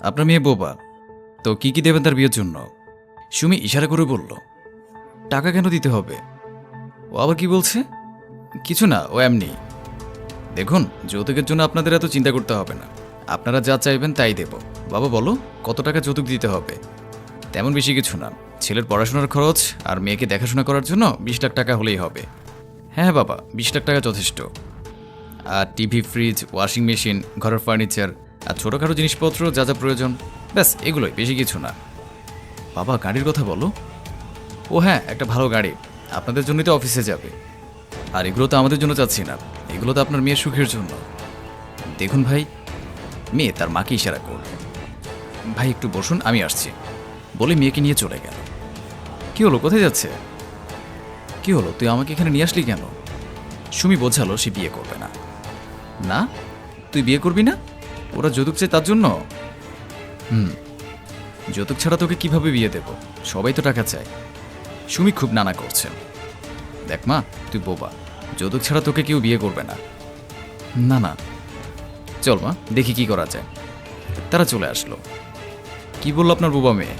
আপনার মেয়ে বোবা। তো কি কি দেবেন তার বিয়ের জন্য? সুমি ইশারা করে বলল, টাকা কেন দিতে হবে? ও আবার কি বলছে? কিছু না, ও এমনি। দেখুন, যৌতুকের জন্য আপনাদের এত চিন্তা করতে হবে না। আপনারা যা চাইবেন তাই দেব। বাবা, বলো, কত টাকা যৌতুক দিতে হবে? তেমন বেশি কিছু না। ছেলের পড়াশোনার খরচ আর মেয়েকে দেখাশোনা করার জন্য বিশ লাখ টাকা হলেই হবে। হ্যাঁ বাবা, বিশ লাখ টাকা যথেষ্ট। টিভি, ফ্রিজ, ওয়াশিং মেশিন, ঘরের ফার্নিচার আর ছোটোখাটো জিনিসপত্র, যা যা প্রয়োজন। ব্যাস, এগুলোই, বেশি কিছু না। বাবা, গাড়ির কথা বলো? ও হ্যাঁ একটা ভালো গাড়ি। আপনাদের জন্যই তো অফিসে যাবে। আর এগুলো তো আমাদের জন্য চাচ্ছি না। এগুলো তো আপনার মেয়ের সুখের জন্য। দেখুন ভাই, মেয়ে তার মাকে ইশারা করল। ভাই, একটু বসুন, আমি আসছি। বলে মেয়েকে নিয়ে চলে গেল। কি হলো, কোথায় যাচ্ছে? কি হলো, তুই আমাকে এখানে নিয়ে আসলি কেন? সুমি বোঝালো সে বিয়ে করবে না। না, তুই বিয়ে করবি না? ওরা যৌতুক চায় তার জন্য? হুম, যৌতুক ছাড়া তোকে কীভাবে বিয়ে দেব? সবাই তো টাকা চায়। সুমি খুব নানা করছে। দেখ মা, তুই বোবা, যৌতুক ছাড়া তোকে কেউ বিয়ে করবে না। না না। চল মা, দেখি কি করা যায়। তারা চলে আসলো। কি বলল আপনার বোবা মেয়ে?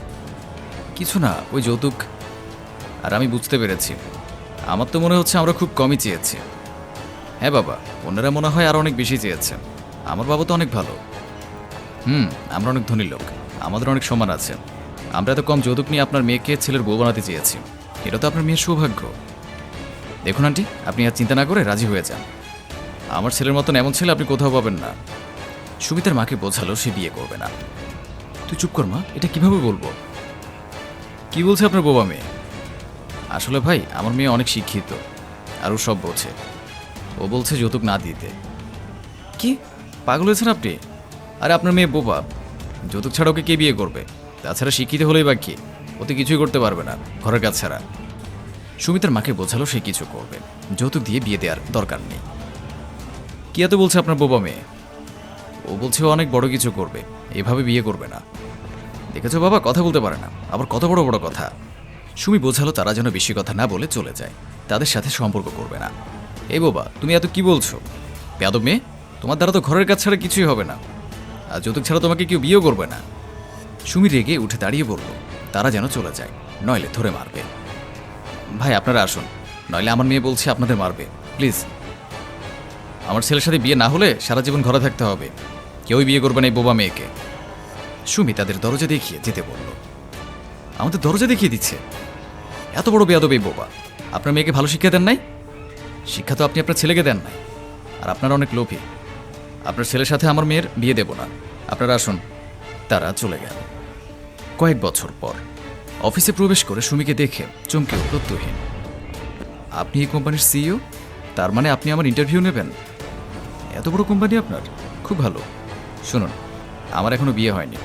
কিছু না, ওই যৌতুক। আর আমি বুঝতে পেরেছি। আমার তো মনে হচ্ছে আমরা খুব কমই চেয়েছি। হ্যাঁ বাবা অন্যরা মনে হয় আর অনেক বেশি চেয়েছেন। আমার বাবা তো অনেক ভালো। হুম, আমরা অনেক ধনী লোক। আমাদের অনেক সম্মান আছে। আমরা এত কম যৌতুক নিয়ে আপনার মেয়েকে ছেলের বউ বানাতে চেয়েছি। এটা তো আপনার মেয়ের সৌভাগ্য। দেখুন আন্টি, আপনি আর চিন্তা না করে রাজি হয়ে যান। আমার ছেলের মতন এমন ছেলে আপনি কোথাও পাবেন না। সুমিতার মাকে বোঝালো সে বিয়ে করবে না। তুই চুপ কর মা, এটা কীভাবে বলব? কি বলছে আপনার বোবা মেয়ে? আসলে ভাই, আমার মেয়ে অনেক শিক্ষিত। আর ও সব বোঝে। ও বলছে যৌতুক না দিতে। কি? পাগল হয়েছেন আপনি? আরে আপনার মেয়ে বোবা। যৌতুক ছাড়া ওকে কে বিয়ে করবে? তাছাড়া শিক্ষিত হলেই বা কি? ওতে কিছুই করতে পারবে না, ঘরের কাজ ছাড়া। সুমিতার মাকে বোঝালো সে কিছু করবে। যৌতুক দিয়ে বিয়ে দেওয়ার দরকার নেই। কি এত বলছে আপনার বোবা মেয়ে? ও বলছে ও অনেক বড় কিছু করবে, এভাবে বিয়ে করবে না। দেখেছ বাবা, কথা বলতে পারে না, আবার কত বড় বড় কথা। সুমি বোঝালো তারা যেন বেশি কথা না বলে চলে যায়, তাদের সাথে সম্পর্ক করবে না। এই বাবা, তুমি এত কি বলছো? পেয়াদব মেয়ে, তোমার দ্বারা তো ঘরের কাজ ছাড়া কিছুই হবে না। আর যৌতুক ছাড়া তোমাকে কেউ বিয়েও করবে না। সুমি রেগে উঠে দাঁড়িয়ে বলল, তারা যেন চলে যায়, নইলে ধরে মারবে। ভাই, আপনারা আসুন, নইলে আমার মেয়ে বলছে আপনাদের মারবে, প্লিজ। আমার ছেলের সাথে বিয়ে না হলে সারা জীবন ঘরে থাকতে হবে। কেউই বিয়ে করবে না এই বোবা মেয়েকে। সুমি তাদের দরজা দেখিয়ে যেতে বলল, আমাদের দরজা দেখিয়ে দিচ্ছে। এত বড় বেয়াদব এই বোবা, আপনার মেয়েকে ভালো শিক্ষা দেন নাই? শিক্ষা তো আপনি আপনার ছেলেকে দেন নাই। আর আপনার অনেক লোভী। আপনার ছেলের সাথে আমার মেয়ের বিয়ে দেব না। আপনারা আসুন, তারা চলে গেল। কয়েক বছর পর, অফিসে প্রবেশ করে সুমিকে দেখে চমকে উঠল আপনি এই কোম্পানির সিইও? তার মানে আপনি আমার ইন্টারভিউ নেবেন? এত বড় কোম্পানি আপনার? খুব ভালো। শুনুন, আমার এখনও বিয়ে হয়নি।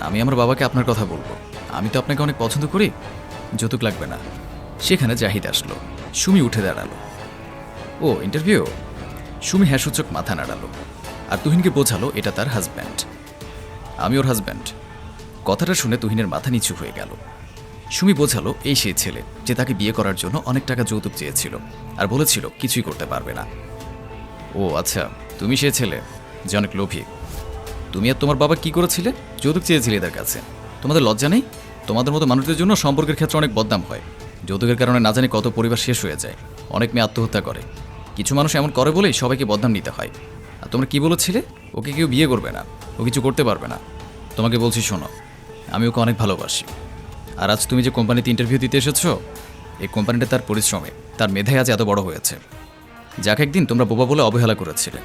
আমি আমার বাবাকে আপনার কথা বলব। আমি তো আপনাকে অনেক পছন্দ করি। যৌতুক লাগবে না। সেখানে জাহিদ আসলো। সুমি উঠে দাঁড়াল। ও ইন্টারভিউ সুমি হ্যাসূচক মাথা নাড়ালো। আর তুহিনকে বোঝালো এটা তার হাজব্যান্ড আমি ওর হাজব্যান্ড কথাটা শুনে তুহিনের মাথা নিচু হয়ে গেল। সুমি বোঝালো, এই সেই ছেলে, যে তাকে বিয়ে করার জন্য অনেক টাকা যৌতুক চেয়েছিল আর বলেছিল কিছুই করতে পারবে না। ও আচ্ছা তুমি সে ছেলে, যে অনেক লোভী। তুমি আর তোমার বাবা কি করেছিলে? যৌতুক চেয়েছিলে এদের কাছে। তোমাদের লজ্জা নেই? তোমাদের মতো মানুষদের জন্য সম্পর্কের ক্ষেত্রে অনেক বদনাম হয়। যৌতুকের কারণে না জানি কত পরিবার শেষ হয়ে যায়। অনেক মেয়ে আত্মহত্যা করে। কিছু মানুষ এমন করে বলেই সবাইকে বদনাম নিতে হয়। আর তোমরা কি বলেছিলে? ওকে কেউ বিয়ে করবে না। ও কিছু করতে পারবে না। তোমাকে বলছি শোনো, আমি ওকে অনেক ভালোবাসি। আর আজ তুমি যে কোম্পানিতে ইন্টারভিউ দিতে এসেছ, এই কোম্পানিটা তার পরিশ্রমে, তার মেধায় আজ এত বড় হয়েছে। যাকে একদিন তোমরা বোবা বলে অবহেলা করেছিলে।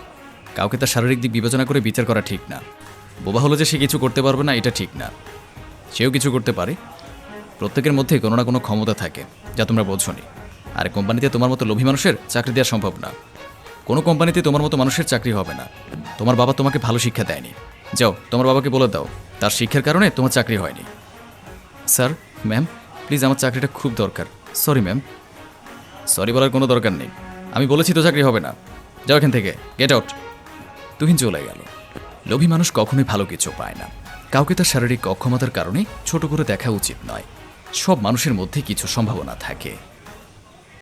কাউকে তার শারীরিক দিক বিবেচনা করে বিচার করা ঠিক না। বোবা হলো যে সে কিছু করতে পারবে না, এটা ঠিক না। সেও কিছু করতে পারে। প্রত্যেকের মধ্যে কোনো না কোনো ক্ষমতা থাকে, যা তোমরা বোঝনি। আর কোম্পানিতে তোমার মতো লোভী মানুষের চাকরি দেওয়া সম্ভব না। কোনো কোম্পানিতে তোমার মতো মানুষের চাকরি হবে না। তোমার বাবা তোমাকে ভালো শিক্ষা দেয়নি। যাও, তোমার বাবাকে বলে দাও, তার শিক্ষার কারণে তোমার চাকরি হয়নি। স্যার, ম্যাম, প্লিজ আমার চাকরিটা খুব দরকার। Sorry, ma'am. সরি বলার কোনো দরকার নেই। আমি বলেছি তো চাকরি হবে না। যাও এখান থেকে। Get out. তুহিন চলে গেল। লোভী মানুষ কখনোই ভালো কিছু পায় না। কাউকে তার শারীরিক অক্ষমতার কারণে ছোট করে দেখা উচিত নয়। সব মানুষের মধ্যে কিছু সম্ভাবনা থাকে।